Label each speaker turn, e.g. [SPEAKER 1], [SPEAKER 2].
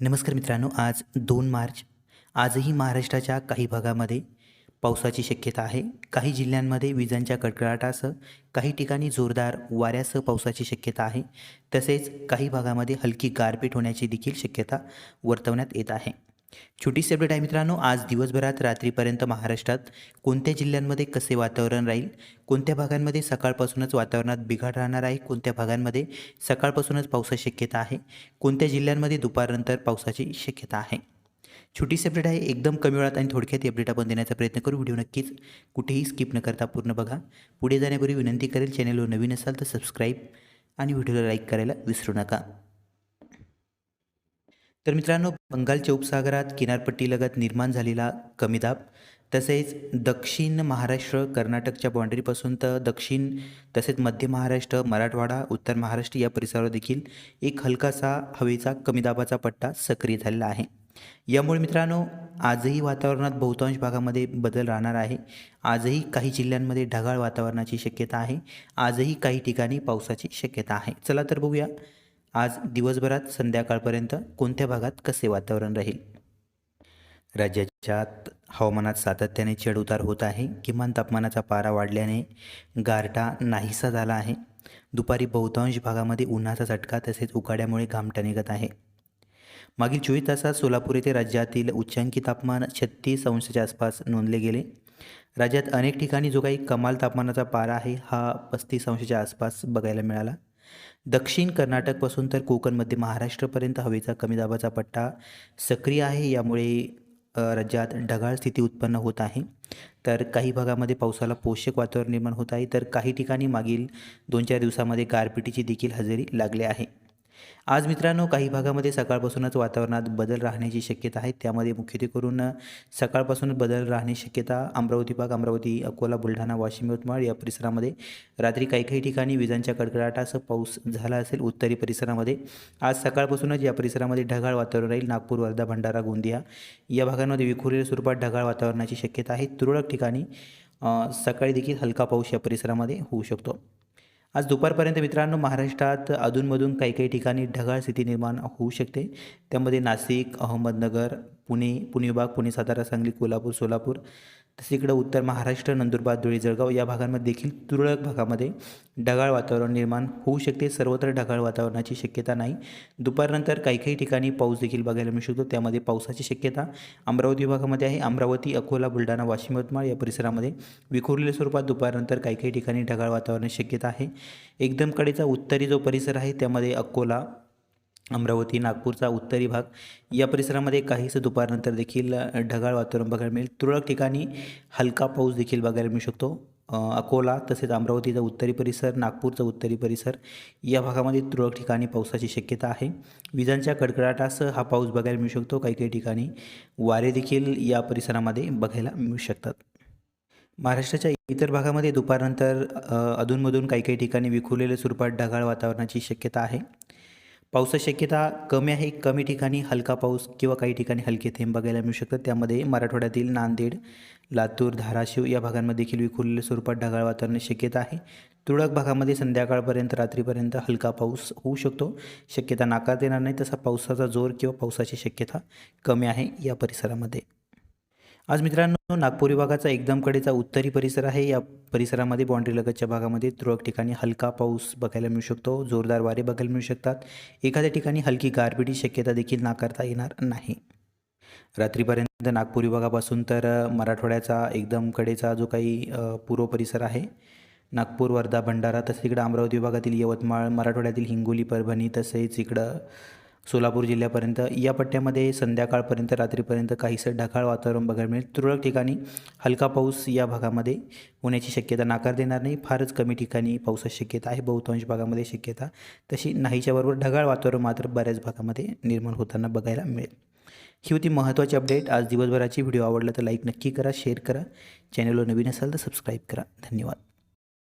[SPEAKER 1] नमस्कार मित्रांनो आज दोन मार्च. आजही महाराष्ट्राच्या काही भागामध्ये पावसाची शक्यता आहे. काही जिल्ह्यांमध्ये विजांच्या कडकडाटासह काही ठिकाणी जोरदार वाऱ्यासह पावसाची शक्यता आहे. तसेच काही भागामध्ये हलकी गारपीट होण्याची देखील शक्यता वर्तवण्यात येत आहे. छोटीशी अपडेट आहे मित्रांनो आज दिवसभरात रात्रीपर्यंत महाराष्ट्रात कोणत्या जिल्ह्यांमध्ये कसे वातावरण राहील? कोणत्या भागांमध्ये सकाळपासूनच वातावरणात बिघाड राहणार आहे? कोणत्या भागांमध्ये सकाळपासूनच पावसाची शक्यता आहे? कोणत्या जिल्ह्यांमध्ये दुपारनंतर पावसाची शक्यता आहे? छोटीशी अपडेट आहे एकदम कमी वेळात आणि थोडक्यात ही अपडेट आपण देण्याचा प्रयत्न करू. व्हिडिओ नक्कीच कुठेही स्किप न करता पूर्ण बघा. पुढे जाण्यापूर्वी विनंती करेल चॅनलवर नवीन असाल तर सबस्क्राईब आणि व्हिडिओला लाईक करायला विसरू नका. तर मित्रांनो बंगालच्या उपसागरात किनारपट्टीलगत निर्माण झालेला कमी दाब तसेच दक्षिण महाराष्ट्र कर्नाटकच्या बाँड्रीपासून तर दक्षिण तसेच मध्य महाराष्ट्र मराठवाडा उत्तर महाराष्ट्र या परिसरावर देखील एक हलकासा हवेचा कमी दाबाचा पट्टा सक्रिय झालेला आहे. यामुळे मित्रांनो आजही वातावरणात बहुतांश भागामध्ये बदल राहणार आहे. आजही काही जिल्ह्यांमध्ये ढगाळ वातावरणाची शक्यता आहे. आजही काही ठिकाणी पावसाची शक्यता आहे. चला तर बघूया. आज दिवसभरात संध्याकाळपर्यंत कोणत्या भागात कसे वातावरण राहील? राज्याच्यात हवामानात सातत्याने चढउतार होत आहे. किमान तापमानाचा पारा वाढल्याने गारठा नाहीसा झाला आहे. दुपारी बहुतांश भागामध्ये उन्हाचा झटका तसेच उकाड्यामुळे घामटा निघत आहे. मागील चोवीस तासात सोलापूर येथे राज्यातील उच्चांकी तापमान छत्तीस अंशाच्या आसपास नोंदले गेले. राज्यात अनेक ठिकाणी जो काही कमाल तापमानाचा पारा आहे हा पस्तीस अंशाच्या आसपास बघायला मिळाला. दक्षिण कर्नाटकपासून तर कोकणमध्ये महाराष्ट्रपर्यंत महाराष्ट्रापर्यंत हवेचा कमी दाबाचा पट्टा सक्रिय आहे. यामुळे राज्यात ढगाळ स्थिती उत्पन्न होत आहे. तर काही भागामध्ये पावसाला पोषक वातावरण निर्माण होत आहे. तर काही ठिकाणी मागील दोन चार दिवसामध्ये गारपिटीची देखील हजेरी लागली आहे. आज मित्रांनो काही भागामध्ये सकाळपासूनच वातावरणात बदल राहण्याची शक्यता आहे. त्यामध्ये मुख्यत्वे करून सकाळपासूनच बदल राहण्याची शक्यता अमरावती भाग अमरावती अकोला बुलढाणा वाशिम यवतमाळ या परिसरामध्ये. रात्री काही काही ठिकाणी विजांच्या कडकडाटासह पाऊस झाला असेल उत्तरी परिसरामध्ये. आज सकाळपासूनच या परिसरामध्ये ढगाळ वातावरण राहील. नागपूर वर्धा भंडारा गोंदिया या भागांमध्ये विखुरलेल्या स्वरूपात ढगाळ वातावरणाची शक्यता आहे. तुरळक ठिकाणी सकाळी देखील हलका पाऊस या परिसरामध्ये होऊ शकतो. आज दुपारपर्यंत मित्रांनो महाराष्ट्रात अधूनमधून काही काही ठिकाणी ढगाळ स्थिती निर्माण होऊ शकते. त्यामध्ये नाशिक अहमदनगर पुणे पुणे विभाग पुणे सातारा सांगली कोल्हापूर सोलापूर तसे इकडं उत्तर महाराष्ट्र नंदुरबार धुळे जळगाव या भागांमध्ये देखील तुरळक भागामध्ये ढगाळ वातावरण निर्माण होऊ शकते. सर्वत्र ढगाळ वातावरणाची शक्यता नाही. दुपारनंतर काही काही ठिकाणी पाऊस देखील बघायला मिळू शकतो. त्यामध्ये पावसाची शक्यता अमरावती विभागामध्ये आहे. अमरावती अकोला बुलढाणा वाशिम यवतमाळ या परिसरामध्ये विखुरलेल्या स्वरूपात दुपारनंतर काही काही ठिकाणी ढगाळ वातावरणाची शक्यता आहे. एकदम कडेचा उत्तरी जो परिसर आहे त्यामध्ये अकोला अमरावती नागपूरचा उत्तरी भाग. या परिसरामध्ये काहीच दुपारनंतर देखील ढगाळ वातावरण बघायला मिळेल. तुरळक ठिकाणी हलका पाऊस देखील बघायला मिळू शकतो. अकोला तसेच अमरावतीचा उत्तरी परिसर नागपूरचा उत्तरी परिसर या भागामध्ये तुरळक ठिकाणी पावसाची शक्यता आहे. विजांच्या कडकडाटासह हा पाऊस बघायला मिळू शकतो. काही काही ठिकाणी वारे देखील या परिसरामध्ये बघायला मिळू शकतात. महाराष्ट्राच्या इतर भागामध्ये दुपारनंतर अधूनमधून काही काही ठिकाणी विखुरलेल्या स्वरूपात ढगाळ वातावरणाची शक्यता आहे. पावसाची शक्यता कमी आहे. कमी ठिकाणी हलका पाऊस किंवा काही ठिकाणी हलके थेंब बघायला मिळू शकतात. त्यामध्ये मराठवाड्यातील नांदेड लातूर धाराशिव या भागांमध्ये देखील विखुरलेल्या स्वरूपात ढगाळ वातावरण शक्यता आहे. तुरळक भागामध्ये संध्याकाळपर्यंत रात्रीपर्यंत हलका पाऊस होऊ शकतो. शक्यता नाकारता येणार नाही. तसा पावसाचा जोर किंवा पावसाची शक्यता कमी आहे या परिसरामध्ये. आज मित्रांनो नागपूर विभागाचा एकदम कडेचा उत्तरी परिसर आहे. या परिसरामध्ये बाँड्रीलगतच्या भागामध्ये तुरळक ठिकाणी हलका पाऊस बघायला मिळू शकतो. जोरदार वारे बघायला मिळू शकतात. एखाद्या ठिकाणी हलकी गारपिटी शक्यता देखील नाकारता येणार नाही. रात्रीपर्यंत नागपूर विभागापासून तर मराठवाड्याचा एकदम कडेचा जो काही पूर्व परिसर आहे नागपूर वर्धा भंडारा तसेच इकडं अमरावती विभागातील यवतमाळ मराठवाड्यातील हिंगोली परभणी तसेच इकडं सोलापूर जिल्ह्यापर्यंत. या पट्ट्यामध्ये संध्याकाळपर्यंत रात्रीपर्यंत काहीसं ढगाळ वातावरण बघायला मिळेल. तुरळक ठिकाणी हलका पाऊस या भागामध्ये होण्याची शक्यता नाकार देणार नाही. फारच कमी ठिकाणी पावसाची शक्यता आहे. बहुतांश भागामध्ये शक्यता तशी नाहीच्याबरोबर ढगाळ वातावरण मात्र बऱ्याच भागामध्ये निर्माण होताना बघायला मिळेल. ही होती महत्त्वाची अपडेट. आज दिवसभराची व्हिडिओ आवडला तर लाईक नक्की करा शेअर करा. चॅनलवर नवीन असाल तर सबस्क्राईब करा. धन्यवाद.